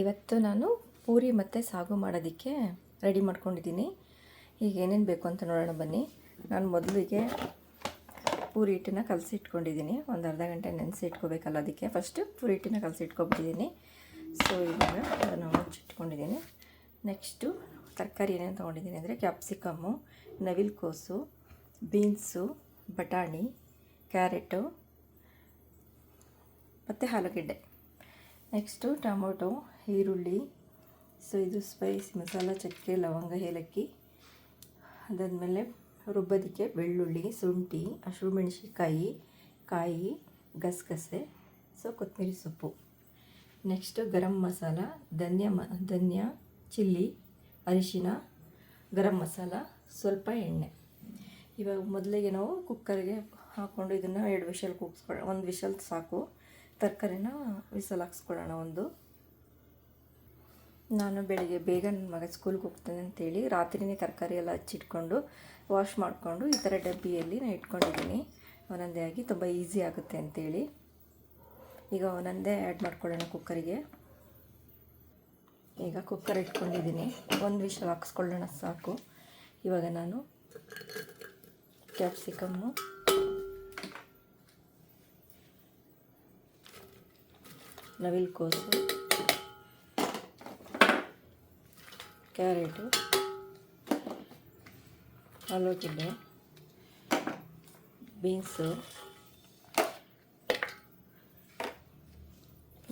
ಇವತ್ತು ನಾನು ಪೂರಿ ಮತ್ತು ಸಾಗು ಮಾಡೋದಕ್ಕೆ ರೆಡಿ ಮಾಡ್ಕೊಂಡಿದ್ದೀನಿ. ಈಗ ಏನೇನು ಬೇಕು ಅಂತ ನೋಡೋಣ ಬನ್ನಿ. ನಾನು ಮೊದಲಿಗೆ ಪೂರಿ ಹಿಟ್ಟನ್ನ ಕಲಸಿ ಇಟ್ಕೊಂಡಿದ್ದೀನಿ. ಒಂದು ಅರ್ಧ ಗಂಟೆ ನೆನೆಸಿ ಇಟ್ಕೋಬೇಕಲ್ಲ ಅದಕ್ಕೆ. ಫಸ್ಟು ಪೂರಿ ಹಿಟ್ಟನ್ನ ಕಲಸಿ ಇಟ್ಕೊಬಿಟ್ಟಿದ್ದೀನಿ. ಸೊ ಇವಾಗ ಅದನ್ನು ಮುಚ್ಚಿಟ್ಕೊಂಡಿದ್ದೀನಿ ನೆಕ್ಸ್ಟು ತರಕಾರಿ ಏನೇನು ತೊಗೊಂಡಿದ್ದೀನಿ ಅಂದರೆ ಕ್ಯಾಪ್ಸಿಕಮ್ಮು ನವಿಲು ಕೋಸು ಬೀನ್ಸು ಬಟಾಣಿ ಕ್ಯಾರೆಟು ಮತ್ತು ಆಲೂಗೆಡ್ಡೆ ನೆಕ್ಸ್ಟು ಟೊಮೊಟೊ ಈರುಳ್ಳಿ ಸೊ ಇದು ಸ್ಪೈಸ್ ಮಸಾಲ, ಚಕ್ಕೆ, ಲವಂಗ, ಏಲಕ್ಕಿ, ಅದಾದಮೇಲೆ ರುಬ್ಬೋದಕ್ಕೆ ಬೆಳ್ಳುಳ್ಳಿ, ಶುಂಠಿ ಹಸಿಮೆಣ್ಸಿಕಾಯಿ ಕಾಯಿ, ಗಸಗಸೆ ಸೊ ಕೊತ್ತಂಬರಿ ಸೊಪ್ಪು. ನೆಕ್ಸ್ಟು ಗರಂ ಮಸಾಲ, ಧನ್ಯ ಮ, ಧನ್ಯ, ಚಿಲ್ಲಿ, ಅರಿಶಿನ, ಗರಂ ಮಸಾಲ, ಸ್ವಲ್ಪ ಎಣ್ಣೆ. ಇವಾಗ ಮೊದಲಿಗೆ ನಾವು ಕುಕ್ಕರ್ಗೆ ಹಾಕ್ಕೊಂಡು ಇದನ್ನು ಎರಡು ವಿಷಲ್ ಕೂಗಿಸ್ಕೊಳ್ಳೋಣ ಒಂದು ವಿಷಲ್ ಸಾಕು, ತರಕಾರಿನ ವಿಷಲ್ ಹಾಕ್ಸ್ಕೊಳ್ಳೋಣ ಒಂದು. ನಾನು ಬೆಳಿಗ್ಗೆ ಬೇಗ ನನ್ನ ಮಗ ಸ್ಕೂಲ್ಗೆ ಹೋಗ್ತಾನೆ ಅಂತೇಳಿ ರಾತ್ರಿನೇ ತರಕಾರಿ ಎಲ್ಲ ಹಚ್ಚಿಟ್ಕೊಂಡು ವಾಶ್ ಮಾಡಿಕೊಂಡು ಈ ಥರ ಡಬ್ಬಿಯಲ್ಲಿ ನಾನು ಇಟ್ಕೊಂಡಿದ್ದೀನಿ. ಒಂದೊಂದೇ ಆಗಿ ತುಂಬ ಈಸಿ ಆಗುತ್ತೆ ಅಂತೇಳಿ. ಈಗ ಒಂದೊಂದೇ ಆ್ಯಡ್ ಮಾಡ್ಕೊಳ್ಳೋಣ ಕುಕ್ಕರಿಗೆ ಈಗ ಕುಕ್ಕರ್ ಇಟ್ಕೊಂಡಿದ್ದೀನಿ. ಒಂದು ವಿಷಲ್ ಹಾಕ್ಸ್ಕೊಳ್ಳೋಣ ಸಾಕು. ಇವಾಗ ನಾನು ಕ್ಯಾಪ್ಸಿಕಮ್ಮು ನವಿಲು ಕೋಸು ಕ್ಯಾರೆಟು, ಆಲೂಗಡ್ಡೆ, ಬೀನ್ಸು,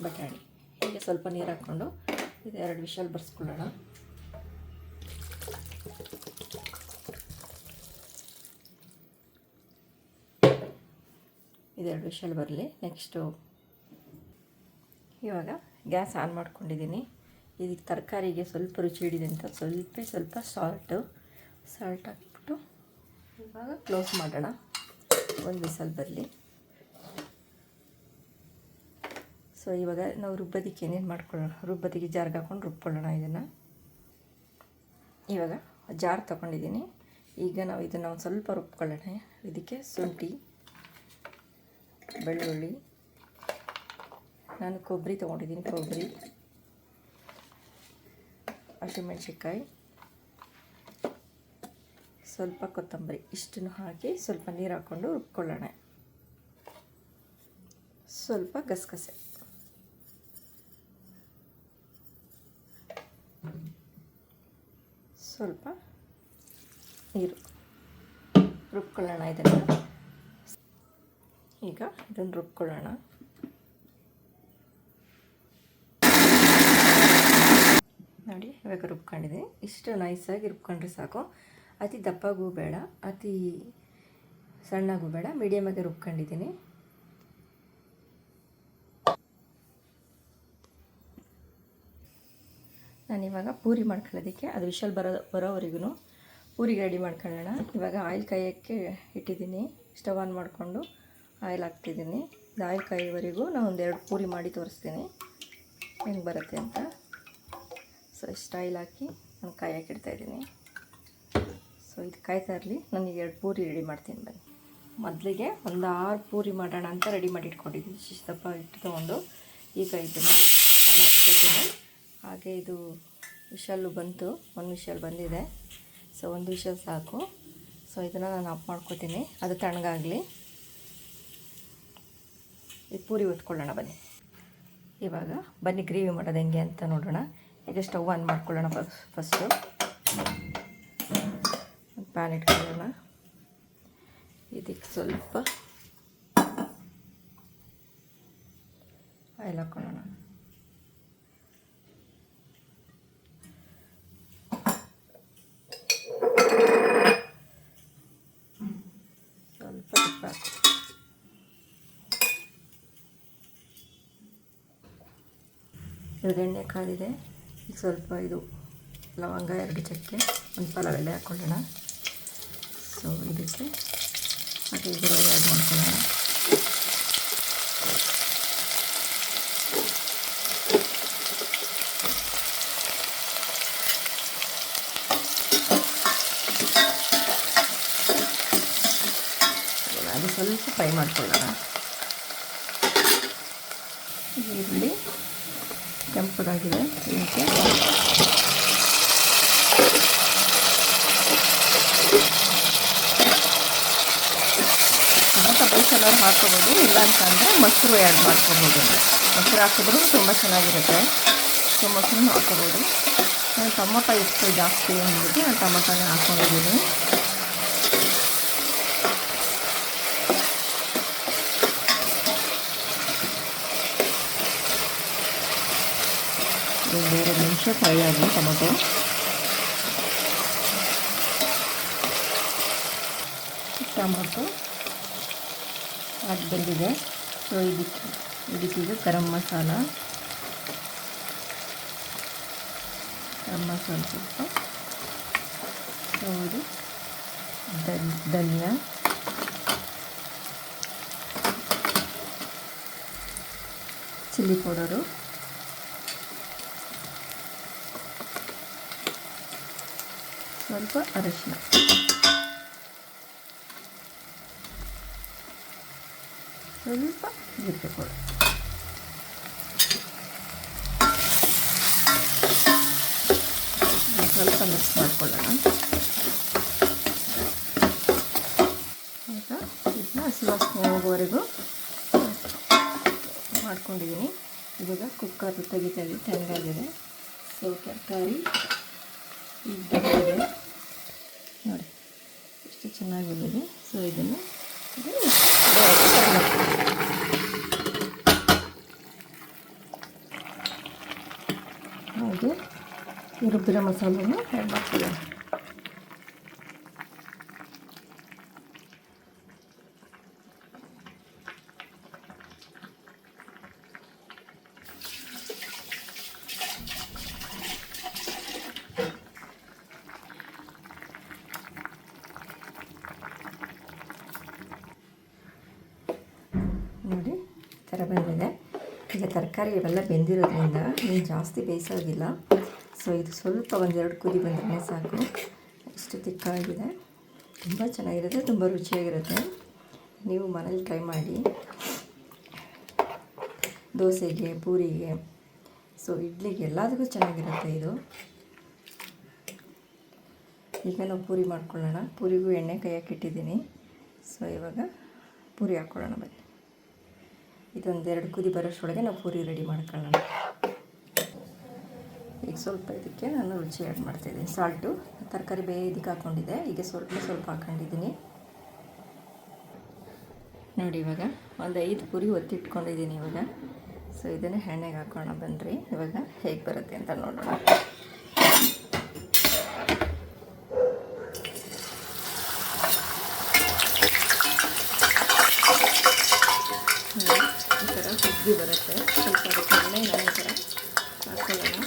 ಬಟಾಣಿ. ಹೀಗೆ ಸ್ವಲ್ಪ ನೀರು ಹಾಕ್ಕೊಂಡು ಇದು ಎರಡು ವಿಷಲ್ ಬರ್ಸ್ಕೊಳ್ಳೋಣ. ಇದೆರಡು ವಿಷಲ್ ಬರಲಿ. ನೆಕ್ಸ್ಟು ಇವಾಗ ಗ್ಯಾಸ್ ಆನ್ ಮಾಡ್ಕೊಂಡಿದ್ದೀನಿ. ಇದಕ್ಕೆ ತರಕಾರಿಗೆ ಸ್ವಲ್ಪ ರುಚಿ ಹಿಡಿದೆ ಅಂತ ಸ್ವಲ್ಪ ಸ್ವಲ್ಪ ಸಾಲ್ಟು ಸಾಲ್ಟ್ ಹಾಕ್ಬಿಟ್ಟು ಇವಾಗ ಕ್ಲೋಸ್ ಮಾಡೋಣ. ಒಂದು ಬಿಸಲ್ ಬರಲಿ ಸೊ ಇವಾಗ ನಾವು ರುಬ್ಬೋದಕ್ಕೆ ಏನೇನು ಮಾಡ್ಕೊಳ್ಳೋಣ? ರುಬ್ಬೋದಕ್ಕೆ ಜಾರ್ಗೆ ಹಾಕ್ಕೊಂಡು ರುಬ್ಕೊಳ್ಳೋಣ ಇದನ್ನು. ಇವಾಗ ಜಾರ್ ತೊಗೊಂಡಿದ್ದೀನಿ. ಈಗ ನಾವು ಇದನ್ನು ಒಂದು ಸ್ವಲ್ಪ ರುಬ್ಕೊಳ್ಳೋಣ. ಇದಕ್ಕೆ ಶುಂಠಿ, ಬೆಳ್ಳುಳ್ಳಿ. ನಾನು ಕೊಬ್ಬರಿ ತೊಗೊಂಡಿದ್ದೀನಿ, ಕೊಬ್ಬರಿ. ಹಸಿಮೆಣ್ಸಿನ್ಕಾಯಿ, ಸ್ವಲ್ಪ ಕೊತ್ತಂಬರಿ ಇಷ್ಟನ್ನು ಹಾಕಿ ಸ್ವಲ್ಪ ನೀರು ಹಾಕ್ಕೊಂಡು ರುಬ್ಕೊಳ್ಳೋಣ. ಸ್ವಲ್ಪ ಗಸಗಸೆ. ಸ್ವಲ್ಪ ನೀರು ರುಬ್ಕೊಳ್ಳೋಣ ಇದನ್ನು. ಈಗ ಇದನ್ನು ರುಬ್ಕೊಳ್ಳೋಣ. ಇವಾಗ ರುಬ್ಕೊಂಡಿದ್ದೀನಿ ಇಷ್ಟು ನೈಸಾಗಿ ರುಬ್ಕೊಂಡ್ರೆ ಸಾಕು. ಅತಿ ದಪ್ಪಗೂ ಬೇಡ, ಅತಿ ಸಣ್ಣಗೂ ಬೇಡ. ಮೀಡಿಯಮಾಗಿ ರುಬ್ಕೊಂಡಿದ್ದೀನಿ. ನಾನಿವಾಗ ಪೂರಿ ಮಾಡ್ಕೊಳ್ಳೋದಕ್ಕೆ, ಅದು ವಿಶಲ್ ಬರೋ ಬರೋವರೆಗೂ ಪೂರಿಗೆ ರೆಡಿ ಮಾಡ್ಕೊಳ್ಳೋಣ. ಇವಾಗ ಆಯಿಲ್ ಕಾಯೋಕ್ಕೆ ಇಟ್ಟಿದ್ದೀನಿ. ಸ್ಟವ್ ಆನ್ ಮಾಡಿಕೊಂಡು ಆಯಿಲ್ ಹಾಕ್ತಿದ್ದೀನಿ. ಆಯಿಲ್ ಕಾಯೋವರೆಗೂ ನಾನು ಒಂದೆರಡು ಪೂರಿ ಮಾಡಿ ತೋರಿಸ್ತೀನಿ. ಹೆಂಗೆ ಬರುತ್ತೆ ಅಂತ. ಸೊ ಆಯಿಲ್ ಹಾಕಿ ನಾನು ಕಾಯಕ್ಕೆ ಇಡ್ತಾಯಿದ್ದೀನಿ ಸೊ ಇದು ಕಾಯ್ತಾ ಇರಲಿ. ನನಗೆ ಎರಡು ಪೂರಿ ರೆಡಿ ಮಾಡ್ತೀನಿ ಬನ್ನಿ. ಮೊದಲಿಗೆ ಒಂದು ಆರು ಪೂರಿ ಮಾಡೋಣ ಅಂತ ರೆಡಿ ಮಾಡಿ ಇಟ್ಕೊಂಡಿದ್ದೀನಿ. ಶಿಸ್ತಪ್ಪ ಇಟ್ಟು ತೊಗೊಂಡು ಈಗ ಇದನ್ನು ನಾನು ಹಚ್ಕೊತೀನಿ ಹಾಗೆ ಇದು ವಿಷಲ್ಲು ಬಂತು. ಒಂದು ವಿಷಲ್ ಬಂದಿದೆ. ಸೊ ಒಂದು ವಿಷಲ್ ಸಾಕು. ಸೊ ಇದನ್ನು ನಾನು ಅಪ್ ಮಾಡ್ಕೋತೀನಿ. ಅದು ತಣ್ಣಗಾಗಲಿ. ಈ ಪೂರಿ ಹೊತ್ಕೊಳ್ಳೋಣ ಬನ್ನಿ. ಇವಾಗ ಬನ್ನಿ ಗ್ರೇವಿ ಮಾಡೋದು ಹೆಂಗೆ ಅಂತ ನೋಡೋಣ. ಈಗ ಸ್ಟವ್ ಆನ್ ಮಾಡ್ಕೊಳ್ಳೋಣ ಫಸ್ಟು ಪ್ಯಾನ್ ಇಟ್ಕೊಳ್ಳೋಣ. ಇದಕ್ಕೆ ಸ್ವಲ್ಪ ಆಯಿಲ್ ಹಾಕ್ಕೊಳ್ಳೋಣ ಸ್ವಲ್ಪ ಎಣ್ಣೆ ಕಾದಿದೆ ಸ್ವಲ್ಪ ಇದು ಲವಂಗ, ಎರಡು ಚಕ್ಕೆ, ಒಂದು ಪಲಾವ್ ಎಲೆ ಹಾಕ್ಕೊಳ್ಳೋಣ. ಸೊ ಇದಕ್ಕೆ ಮತ್ತು ಇದರಲ್ಲಿ ಆ್ಯಡ್ ಮಾಡ್ಕೊಳ್ಳೋಣ. ಅದು ಸ್ವಲ್ಪ ಫ್ರೈ ಮಾಡ್ಕೊಳ್ಳೋಣ. ಈರುಳ್ಳಿ. ಕೆಂಪದಾಗಿದೆ ಇದಕ್ಕೆ ಚೆನ್ನಾಗಿ ಹಾಕೋಬೋದು ಇಲ್ಲ ಅಂತಂದರೆ ಮೊಸರು ಆ್ಯಡ್ ಮಾಡ್ಕೋಬೋದು. ಮೊಸರು ಹಾಕಿದ್ರು ತುಂಬ ಚೆನ್ನಾಗಿರುತ್ತೆ. ಸೊ ಮೊಸರು ಹಾಕೋಬೋದು ನಾನು ಟೊಮೊಟೊ ಇಷ್ಟು ಜಾಸ್ತಿ ಅಂದ್ಬಿಟ್ಟು ನಾನು ಟೊಮೊಟೊನೇ ಹಾಕ್ಕೊಂಡಿದ್ದೀನಿ ಒಂದೆರಡು ನಿಮಿಷ ಫ್ರೈ ಆಗಲಿ ಟೊಮೊಟೊ. ಟೊಮೊಟೊ ಅದು ಬೆಂದಿದೆ. ಸೊ ಇದಕ್ಕೆ ಇದಕ್ಕೀಗ ಗರಂ ಮಸಾಲ. ಗರಂ ಮಸಾಲ ಸ್ವಲ್ಪ. ಸೊ ಇದು ಧನಿಯಾ. Chilli powder. ಸ್ವಲ್ಪ ಅರಶಿನ. ಸ್ವಲ್ಪ ಜೀರಿಗೆ ಕೊಡು ಸ್ವಲ್ಪ ಮಿಕ್ಸ್ ಮಾಡ್ಕೊಳ್ಳೋಣ. ಆಯಿತಾ? ಇದನ್ನ ಹಸಿ ವಾಸನೆ ಹೋಗೋವರೆಗೂ ಮಾಡ್ಕೊಂಡಿದ್ದೀನಿ. ಇವಾಗ ಕುಕ್ಕರ್ ತೆಗಿತಾ ಇದ್ದೀನಿ ತಣ್ಣಗಾಗಿದೆ ಸೊ ತರಕಾರಿ ಈಗ ಬೆಂದಿದೆ ನೋಡಿ ಎಷ್ಟು ಚೆನ್ನಾಗಿ ಬಂದಿದೆ ಸೊ ಇದನ್ನು ಹಾಗೆ ಈ ರುಬ್ಬಿರೋ ಮಸಾಲೆನ ಆ್ಯಡ್ ಮಾಡ್ತೀವಿ ನೋಡಿ ಈ ಥರ ಬಂದಿದೆ. ಈಗ ತರಕಾರಿ ಇವೆಲ್ಲ ಬೆಂದಿರೋದ್ರಿಂದ ಏನು ಜಾಸ್ತಿ ಬೇಯಿಸೋದಿಲ್ಲ. ಸೊ ಇದು ಸ್ವಲ್ಪ ಒಂದೆರಡು ಕುದಿ ಬಂದರೆ ಸಾಕು. ಇಷ್ಟು ತಿಕ್ಕಾಗಿದೆ. ತುಂಬ ಚೆನ್ನಾಗಿರುತ್ತೆ, ತುಂಬ ರುಚಿಯಾಗಿರುತ್ತೆ. ನೀವು ಮನೇಲಿ ಟ್ರೈ ಮಾಡಿ. ದೋಸೆಗೆ, ಪೂರಿಗೆ. ಸೊ ಇಡ್ಲಿಗೆ ಎಲ್ಲದಕ್ಕೂ ಚೆನ್ನಾಗಿರುತ್ತೆ ಇದು. ಈಗ ನಾವು ಪೂರಿ ಮಾಡ್ಕೊಳ್ಳೋಣ. ಪೂರಿಗೂ ಎಣ್ಣೆ ಕೈಯಾಕಿಟ್ಟಿದ್ದೀನಿ ಸೊ ಇವಾಗ ಪೂರಿ ಹಾಕ್ಕೊಳ್ಳೋಣ ಬನ್ನಿ. ಇದೊಂದೆರಡು ಕುದಿ ಬರೋಷ್ಟೊಳಗೆ ನಾವು ಪೂರಿ ರೆಡಿ ಮಾಡ್ಕೊಳ್ಳೋಣ. ಈಗ ಸ್ವಲ್ಪ ಇದಕ್ಕೆ ನಾನು ರುಚಿ ಆ್ಯಡ್ ಮಾಡ್ತಾಯಿದ್ದೀನಿ ಸಾಲ್ಟು ತರಕಾರಿ ಬೇ ಇದಕ್ಕೆ ಹಾಕ್ಕೊಂಡಿದ್ದೆ. ಈಗ ಸ್ವಲ್ಪ ಸ್ವಲ್ಪ ಹಾಕ್ಕೊಂಡಿದ್ದೀನಿ. ನೋಡಿ ಇವಾಗ ಒಂದು ಐದು ಪೂರಿ ಒತ್ತಿಟ್ಕೊಂಡಿದ್ದೀನಿ ಇವಾಗ. ಸೊ ಇದನ್ನು ಎಣ್ಣೆಗೆ ಹಾಕೋಣ ಬನ್ನಿರಿ ಇವಾಗ ಹೇಗೆ ಬರುತ್ತೆ ಅಂತ ನೋಡೋಣ ಈ ಥರ ಹುಗ್ಗಿ ಬರುತ್ತೆ ಸ್ವಲ್ಪ ಅದಕ್ಕೆ ಎಣ್ಣೆ ನಾನು ಈ ಥರ ಹಾಕ್ಕೊಳ್ಳೋಣ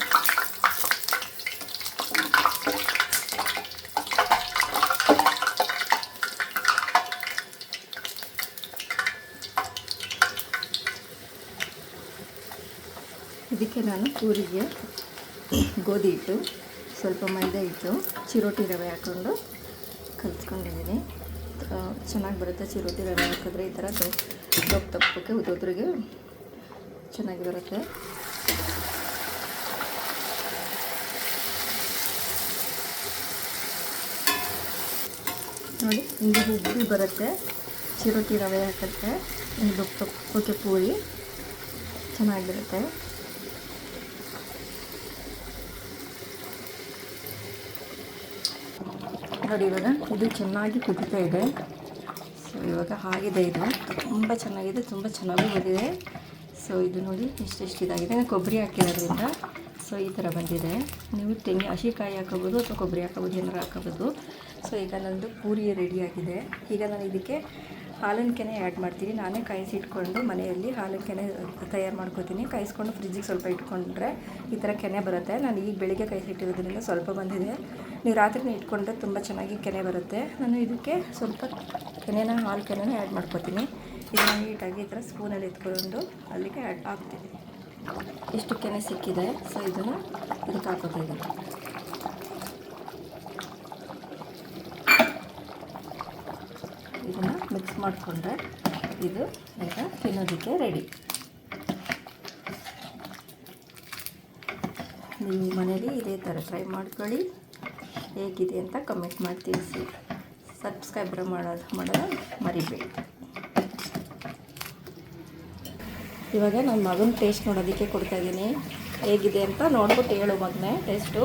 ಇದಕ್ಕೆ ನಾನು ಪೂರಿಗೆ ಗೋಧಿ ಹಿಟ್ಟು, ಸ್ವಲ್ಪ ಮೈದಾ ಹಿಟ್ಟು, ಚಿರೋಟಿ ರವೆ ಹಾಕ್ಕೊಂಡು ಕಲ್ತ್ಕೊಂಡಿದ್ದೀನಿ. ಚೆನ್ನಾಗಿ ಬರುತ್ತೆ ಚಿರೋಟಿ ರವೆ ಹಾಕಿದ್ರೆ ಈ ಥರ ದಪ್ಪ ತಪ್ಪಕ್ಕೆ ಉದ್ರಿಗೆ ಚೆನ್ನಾಗಿ ಬರುತ್ತೆ. ನೋಡಿ ಹಿಂಗೆ ಉಬ್ಬಿ ಬರುತ್ತೆ. ಚಿರೋಟಿ ರವೆ ಹಾಕಿದ್ರೆ ದಪ್ಪ ತಪ್ಪಕ್ಕೆ ಪೂರಿ ಚೆನ್ನಾಗಿರುತ್ತೆ ನೋಡಿ, ಇವಾಗ ಇದು ಚೆನ್ನಾಗಿ ಕುದೀತಾ ಇದೆ. ಸೊ ಇವಾಗ ಆಗಿದೆ ಇದು. ತುಂಬ ಚೆನ್ನಾಗಿದೆ, ತುಂಬ ಚೆನ್ನಾಗಿ ಬಂದಿದೆ. ಸೊ ಇದು ನೋಡಿ ಇಷ್ಟಿಷ್ಟು ಇದಾಗಿದೆ. ಕೊಬ್ಬರಿ ಹಾಕಿರೋದ್ರಿಂದ ಸೊ ಈ ಥರ ಬಂದಿದೆ. ನೀವು ತೆಂಗಿ, ಹಸಿಕಾಯಿ ಹಾಕೋಬೋದು ಅಥವಾ ಕೊಬ್ಬರಿ ಹಾಕೋಬೋದು ಏನಾರು ಹಾಕೋಬೋದು ಸೊ ಈಗ ನಂದು ಪೂರಿ ರೆಡಿಯಾಗಿದೆ ಈಗ ನಾನು ಇದಕ್ಕೆ ಹಾಲಿನ ಕೆನೆ ಆ್ಯಡ್ ಮಾಡ್ತೀನಿ. ನಾನೇ ಕಾಯಿಸಿಟ್ಕೊಂಡು ಮನೆಯಲ್ಲಿ ಹಾಲಿನ ಕೆನೆ ತಯಾರು ಮಾಡ್ಕೋತೀನಿ. ಕಾಯಿಸ್ಕೊಂಡು ಫ್ರಿಜ್ಜಿಗೆ ಸ್ವಲ್ಪ ಇಟ್ಕೊಂಡ್ರೆ ಈ ಥರ ಕೆನೆ ಬರುತ್ತೆ. ನಾನು ಈಗ ಬೆಳಿಗ್ಗೆ ಕಾಯಿಸಿಟ್ಟಿರೋದ್ರಿಂದ ಸ್ವಲ್ಪ ಬಂದಿದೆ. ನೀವು ರಾತ್ರಿನೇ ಇಟ್ಕೊಂಡ್ರೆ ತುಂಬ ಚೆನ್ನಾಗಿ ಕೆನೆ ಬರುತ್ತೆ. ನಾನು ಇದಕ್ಕೆ ಸ್ವಲ್ಪ ಕೆನೆನ, ಹಾಲು ಕೆನೆನ ಆ್ಯಡ್ ಮಾಡ್ಕೋತೀನಿ. ಇದನ್ನು ನೀಟಾಗಿ ಈ ಥರ ಸ್ಪೂನಲ್ಲಿ ಎತ್ಕೊಂಡು ಅಲ್ಲಿಗೆ ಆ್ಯಡ್ ಹಾಕ್ತೀನಿ. ಇಷ್ಟು ಕೆನೆ ಸಿಕ್ಕಿದೆ, ಸೊ ಇದನ್ನು ಇದಕ್ಕೆ ಹಾಕೋತಾ ಮಾಡಿಕೊಂಡ್ರೆ ಇದು ಈಗ ತಿನ್ನೋದಕ್ಕೆ ರೆಡಿ ನೀವು ಮನೇಲಿ ಇದೇ ಥರ ಟ್ರೈ ಮಾಡ್ಕೊಳ್ಳಿ. ಹೇಗಿದೆ ಅಂತ ಕಮೆಂಟ್ ಮಾಡಿ ತಿಳಿಸಿ. ಸಬ್ಸ್ಕ್ರೈಬರ್ ಮಾಡೋದು ಮಾಡೋದು ಮರಿಬೇಡಿ. ಇವಾಗ ನನ್ನ ಮಗನ ಟೇಸ್ಟ್ ನೋಡೋದಕ್ಕೆ ಕೊಡ್ತಾಯಿದ್ದೀನಿ ಹೇಗಿದೆ ಅಂತ ನೋಡ್ಬಿಟ್ಟು ಹೇಳು ಮಗನೇ ಟೇಸ್ಟು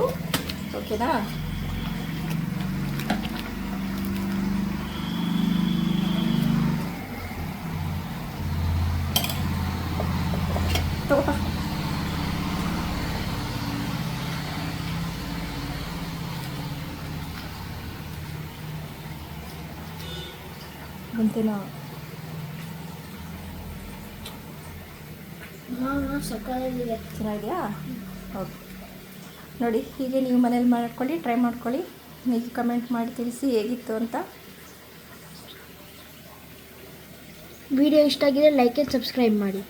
ಓಕೆನಾ ಬಂತೇನೋ. ಚೆನ್ನಾಗಿದೆಯಾ? ಓಕೆ ನೋಡಿ ಹೀಗೆ ನೀವು ಮನೇಲಿ ಮಾಡ್ಕೊಳ್ಳಿ ಟ್ರೈ ಮಾಡ್ಕೊಳ್ಳಿ. ನೀವು ಕಮೆಂಟ್ ಮಾಡಿ ತಿಳಿಸಿ ಹೇಗಿತ್ತು ಅಂತ. ವಿಡಿಯೋ ಇಷ್ಟ ಆಗಿದೆ ಲೈಕ್ ಆ್ಯಂಡ್ ಸಬ್ಸ್ಕ್ರೈಬ್ ಮಾಡಿ.